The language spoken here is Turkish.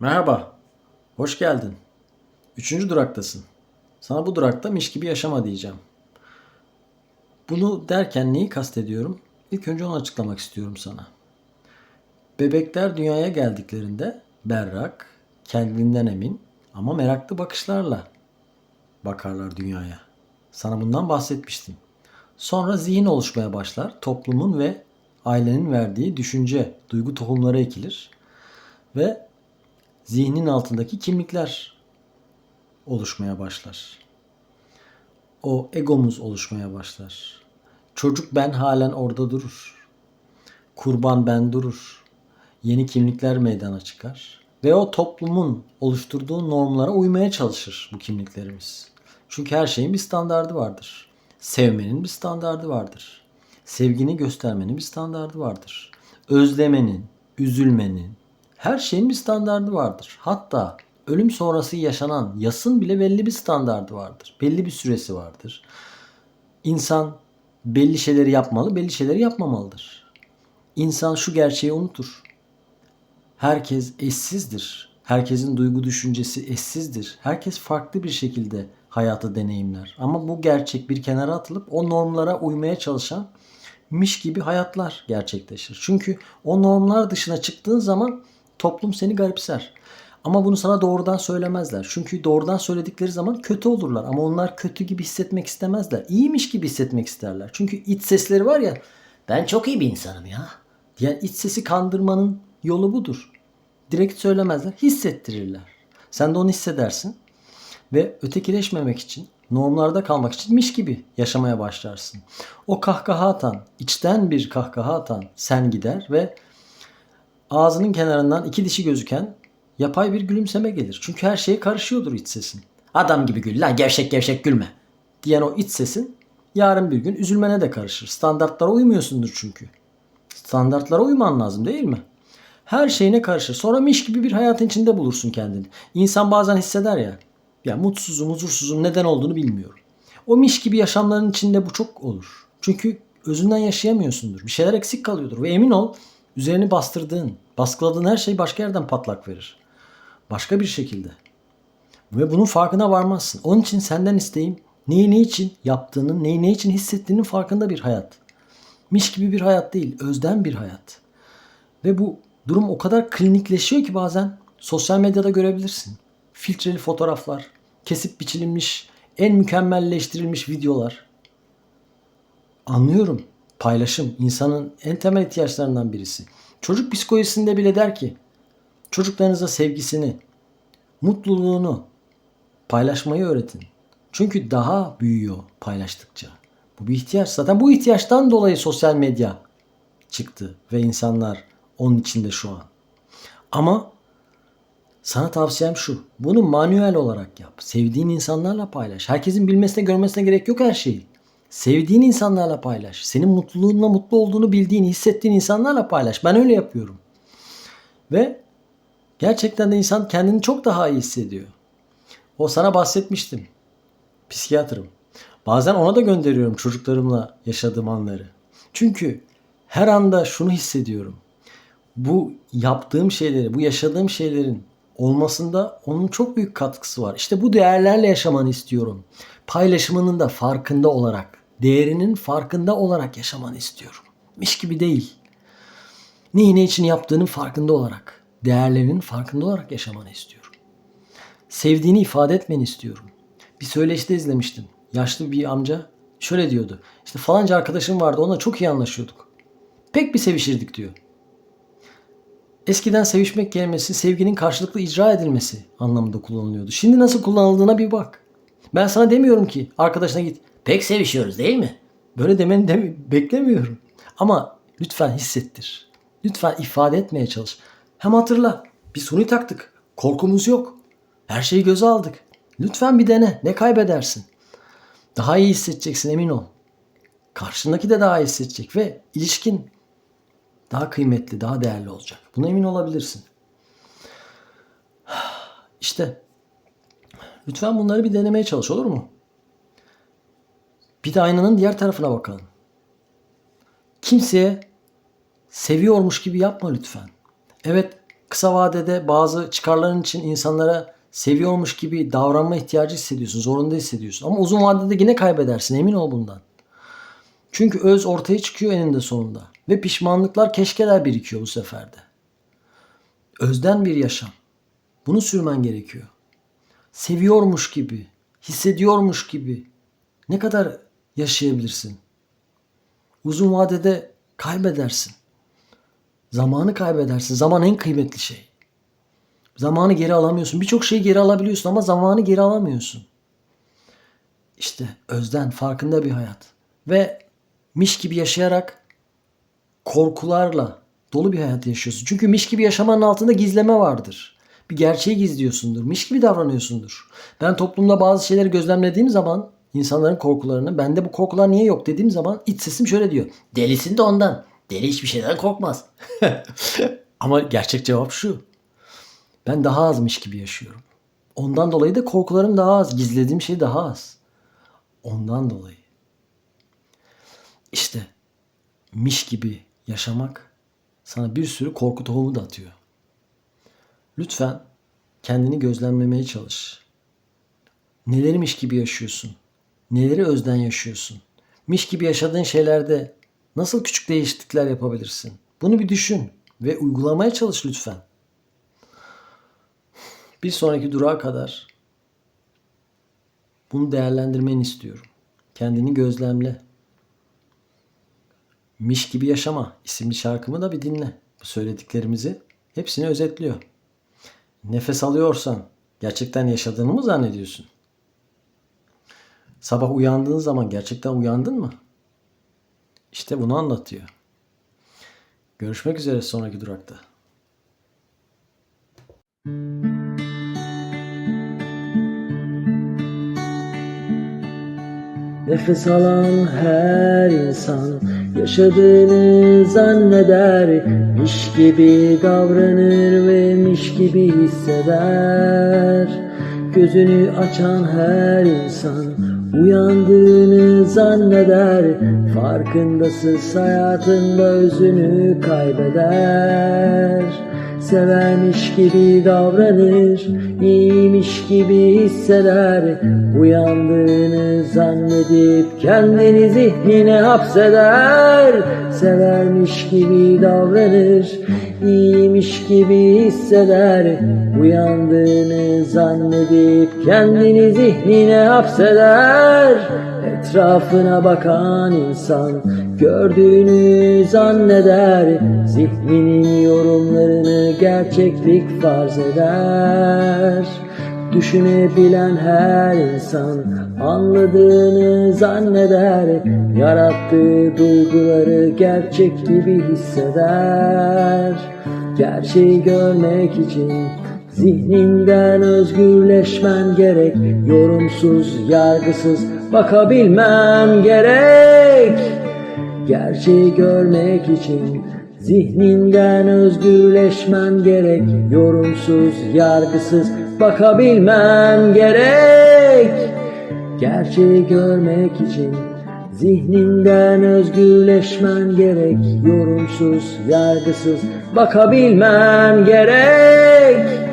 Merhaba, hoş geldin. Üçüncü duraktasın. Sana bu durakta miş gibi yaşama diyeceğim. Bunu derken neyi kastediyorum? İlk önce onu açıklamak istiyorum sana. Bebekler dünyaya geldiklerinde berrak, kendinden emin ama meraklı bakışlarla bakarlar dünyaya. Sana bundan bahsetmiştim. Sonra zihin oluşmaya başlar. Toplumun ve ailenin verdiği düşünce, duygu tohumları ekilir ve zihnin altındaki kimlikler oluşmaya başlar. O egomuz oluşmaya başlar. Çocuk ben halen orada durur. Kurban ben durur. Yeni kimlikler meydana çıkar. Ve o toplumun oluşturduğu normlara uymaya çalışır bu kimliklerimiz. Çünkü her şeyin bir standardı vardır. Sevmenin bir standardı vardır. Sevgini göstermenin bir standardı vardır. Özlemenin, üzülmenin, her şeyin bir standardı vardır. Hatta ölüm sonrası yaşanan yasın bile belli bir standardı vardır. Belli bir süresi vardır. İnsan belli şeyleri yapmalı, belli şeyleri yapmamalıdır. İnsan şu gerçeği unutur. Herkes eşsizdir. Herkesin duygu düşüncesi eşsizdir. Herkes farklı bir şekilde hayatı deneyimler. Ama bu gerçek bir kenara atılıp o normlara uymaya çalışan miş gibi hayatlar gerçekleşir. Çünkü o normlar dışına çıktığın zaman toplum seni garipser. Ama bunu sana doğrudan söylemezler. Çünkü doğrudan söyledikleri zaman kötü olurlar. Ama onlar kötü gibi hissetmek istemezler. İyiymiş gibi hissetmek isterler. Çünkü iç sesleri var ya ben çok iyi bir insanım ya. Diyen iç sesi kandırmanın yolu budur. Direkt söylemezler. Hissettirirler. Sen de onu hissedersin. Ve ötekileşmemek için, normlarda kalmak için miş gibi yaşamaya başlarsın. O kahkaha atan, içten bir kahkaha atan sen gider ve ağzının kenarından iki dişi gözüken yapay bir gülümseme gelir. Çünkü her şeye karışıyordur iç sesin. Adam gibi gül lan gevşek gevşek gülme diyen o iç sesin yarın bir gün üzülmene de karışır. Standartlara uymuyorsundur çünkü. Standartlara uyman lazım değil mi? Her şeyine karışır. Sonra miş gibi bir hayatın içinde bulursun kendini. İnsan bazen hisseder ya. Ya mutsuzum, huzursuzum neden olduğunu bilmiyorum. O miş gibi yaşamların içinde bu çok olur. Çünkü özünden yaşayamıyorsundur. Bir şeyler eksik kalıyordur. Ve emin ol üzerini bastırdığın, baskıladığın her şey başka yerden patlak verir. Başka bir şekilde. Ve bunun farkına varmazsın. Onun için senden isteğim neyi ne için yaptığının, neyi ne için hissettiğinin farkında bir hayat. Miş gibi bir hayat değil, özden bir hayat. Ve bu durum o kadar klinikleşiyor ki bazen sosyal medyada görebilirsin. Filtreli fotoğraflar, kesip biçilinmiş, en mükemmelleştirilmiş videolar. Anlıyorum. Paylaşım insanın en temel ihtiyaçlarından birisi. Çocuk psikolojisinde bile der ki çocuklarınıza sevgisini, mutluluğunu paylaşmayı öğretin. Çünkü daha büyüyor paylaştıkça. Bu bir ihtiyaç. Zaten bu ihtiyaçtan dolayı sosyal medya çıktı ve insanlar onun içinde şu an. Ama sana tavsiyem şu. Bunu manuel olarak yap. Sevdiğin insanlarla paylaş. Herkesin bilmesine görmesine gerek yok her şeyi. Sevdiğin insanlarla paylaş. Senin mutluluğunla mutlu olduğunu bildiğin, hissettiğin insanlarla paylaş. Ben öyle yapıyorum. Ve gerçekten de insan kendini çok daha iyi hissediyor. O sana bahsetmiştim. Psikiyatrım. Bazen ona da gönderiyorum çocuklarımla yaşadığım anları. Çünkü her anda şunu hissediyorum. Bu yaptığım şeyleri, bu yaşadığım şeylerin olmasında onun çok büyük katkısı var. İşte bu değerlerle yaşamanı istiyorum. Paylaşımının da farkında olarak, değerinin farkında olarak yaşamanı istiyorum. Miş gibi değil. Neyi ne için yaptığının farkında olarak, değerlerinin farkında olarak yaşamanı istiyorum. Sevdiğini ifade etmeni istiyorum. Bir söyleşte izlemiştim. Yaşlı bir amca şöyle diyordu. İşte falanca arkadaşım vardı onunla çok iyi anlaşıyorduk. Pek bir sevişirdik diyor. Eskiden sevişmek kelimesi sevginin karşılıklı icra edilmesi anlamında kullanılıyordu. Şimdi nasıl kullanıldığına bir bak. Ben sana demiyorum ki arkadaşına git. Pek sevişiyoruz değil mi? Böyle demeni de beklemiyorum. Ama lütfen hissettir. Lütfen ifade etmeye çalış. Hem hatırla bir suni taktık. Korkumuz yok. Her şeyi göze aldık. Lütfen bir dene. Ne kaybedersin? Daha iyi hissedeceksin emin ol. Karşındaki de daha iyi hissedecek ve ilişkin daha kıymetli, daha değerli olacak. Buna emin olabilirsin. İşte lütfen bunları bir denemeye çalış olur mu? Bir de aynanın diğer tarafına bakalım. Kimseye seviyormuş gibi yapma lütfen. Evet Kısa vadede bazı çıkarların için insanlara seviyormuş gibi davranma ihtiyacı hissediyorsun, zorunda hissediyorsun. Ama uzun vadede yine kaybedersin, emin ol bundan. Çünkü öz ortaya çıkıyor eninde sonunda. Ve pişmanlıklar, keşkeler birikiyor bu seferde. Özden bir yaşam. Bunu sürmen gerekiyor. Seviyormuş gibi, hissediyormuş gibi. Ne kadar yaşayabilirsin? Uzun vadede kaybedersin. Zamanı kaybedersin. Zaman en kıymetli şey. Zamanı geri alamıyorsun. Birçok şeyi geri alabiliyorsun ama zamanı geri alamıyorsun. İşte özden, farkında bir hayat. Ve miş gibi yaşayarak korkularla dolu bir hayat yaşıyorsun. Çünkü miş gibi yaşamanın altında gizleme vardır. Bir gerçeği gizliyorsundur. Miş gibi davranıyorsundur. Ben toplumda bazı şeyleri gözlemlediğim zaman insanların korkularını, bende bu korkular niye yok dediğim zaman iç sesim şöyle diyor. Delisin de ondan. Deli hiçbir şeyden korkmaz. Ama gerçek cevap şu. Ben daha azmış gibi yaşıyorum. Ondan dolayı da korkularım daha az. Gizlediğim şey daha az. Ondan dolayı. İşte miş gibi yaşamak sana bir sürü korku tohumu da atıyor. Lütfen kendini gözlemlemeye çalış. Nelermiş gibi yaşıyorsun? Neleri özden yaşıyorsun? Miş gibi yaşadığın şeylerde nasıl küçük değişiklikler yapabilirsin? Bunu bir düşün ve uygulamaya çalış lütfen. Bir sonraki durağa kadar bunu değerlendirmeni istiyorum. Kendini gözlemle. Miş gibi yaşama isimli şarkımı da bir dinle. Bu söylediklerimizi hepsini özetliyor. Nefes alıyorsan gerçekten yaşadığını mı zannediyorsun? Sabah uyandığın zaman gerçekten uyandın mı? İşte bunu anlatıyor. Görüşmek üzere sonraki durakta. Nefes alan her insan yaşadığını zanneder Miş gibi davranır ve miş gibi hisseder Gözünü açan her insan uyandığını zanneder Farkındasız hayatında özünü kaybeder Severmiş gibi davranır, iyiymiş gibi hisseder. Uyandığını zannedip kendini zihnine hapseder. Severmiş gibi davranır, iyiymiş gibi hisseder. Uyandığını zannedip kendini zihnine hapseder Etrafına bakan insan gördüğünü zanneder. Zihninin yorumlarını gerçeklik farz eder. Düşünebilen her insan anladığını zanneder. Yarattığı duyguları gerçek gibi hisseder. Gerçeği görmek için Zihninden özgürleşmen gerek Yorumsuz, yargısız bakabilmem gerek. Gerçeği görmek için Zihninden özgürleşmen gerek Yorumsuz, yargısız bakabilmem gerek. Gerçeği görmek için Zihninden özgürleşmen gerek Yorumsuz, yargısız bakabilmen gerek